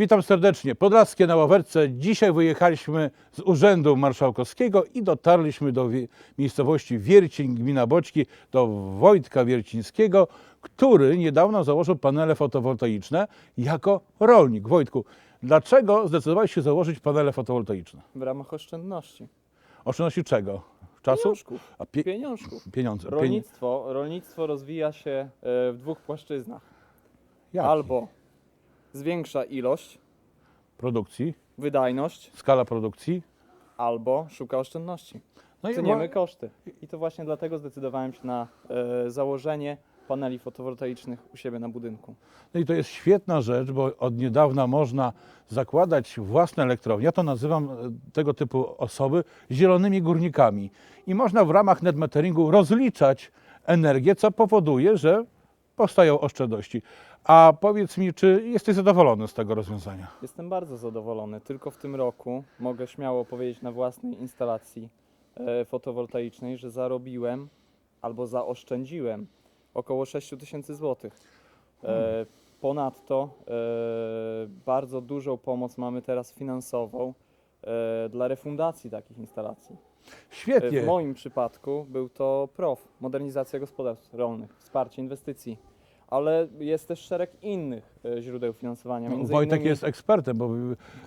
Witam serdecznie. Podlaskie na Ławerce. Dzisiaj wyjechaliśmy z Urzędu Marszałkowskiego i dotarliśmy do miejscowości Wierciń, gmina Boczki, do Wojtka Wiercińskiego, który niedawno założył panele fotowoltaiczne jako rolnik. Wojtku, dlaczego zdecydowałeś się założyć panele fotowoltaiczne? W ramach oszczędności. Oszczędności czego? Czasu? Pieniążków. A pie- Pieniążków. pieniądze. Pieni- Rolnictwo, rolnictwo rozwija się e, w dwóch płaszczyznach. Jaki? Albo zwiększa ilość, Produkcji, wydajność, skala produkcji. albo szuka oszczędności. No Ceniemy koszty. I to właśnie dlatego zdecydowałem się na e, założenie paneli fotowoltaicznych u siebie na budynku. No i to jest świetna rzecz, bo od niedawna można zakładać własne elektrownie. Ja to nazywam e, tego typu osoby zielonymi górnikami. I można w ramach net meteringu rozliczać energię, co powoduje, że powstają oszczędności. A powiedz mi, czy jesteś zadowolony z tego rozwiązania? Jestem bardzo zadowolony. Tylko w tym roku mogę śmiało powiedzieć na własnej instalacji e, fotowoltaicznej, że zarobiłem albo zaoszczędziłem około 6 tysięcy złotych. E, Ponadto e, bardzo dużą pomoc mamy teraz finansową e, dla refundacji takich instalacji. Świetnie. W moim przypadku był to PROW, modernizacja gospodarstw rolnych, wsparcie inwestycji. Ale jest też szereg innych e, źródeł finansowania. No, między Wojtek innymi- jest ekspertem, bo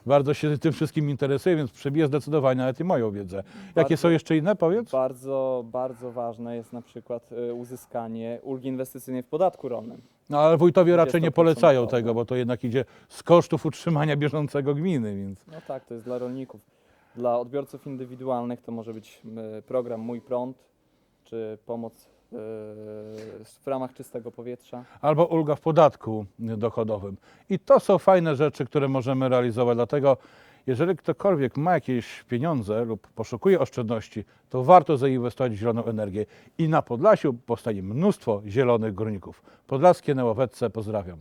bardzo się tym wszystkim interesuje, więc przebije zdecydowanie nawet i moją wiedzę. Jakie Bardzo- są jeszcze inne, powiedz? Bardzo, bardzo ważne jest na przykład e, uzyskanie ulgi inwestycyjnej w podatku rolnym. No, ale wójtowie raczej nie 20% polecają tego, bo to jednak idzie z kosztów utrzymania bieżącego gminy, więc No tak, to jest dla rolników. Dla odbiorców indywidualnych to może być program Mój Prąd, czy pomoc e, w ramach czystego powietrza. albo ulga w podatku dochodowym. I to są fajne rzeczy, które możemy realizować. Dlatego, jeżeli ktokolwiek ma jakieś pieniądze lub poszukuje oszczędności, to warto zainwestować w zieloną energię. I na Podlasiu powstanie mnóstwo zielonych górników. Podlaskie na Ławetce pozdrawiam.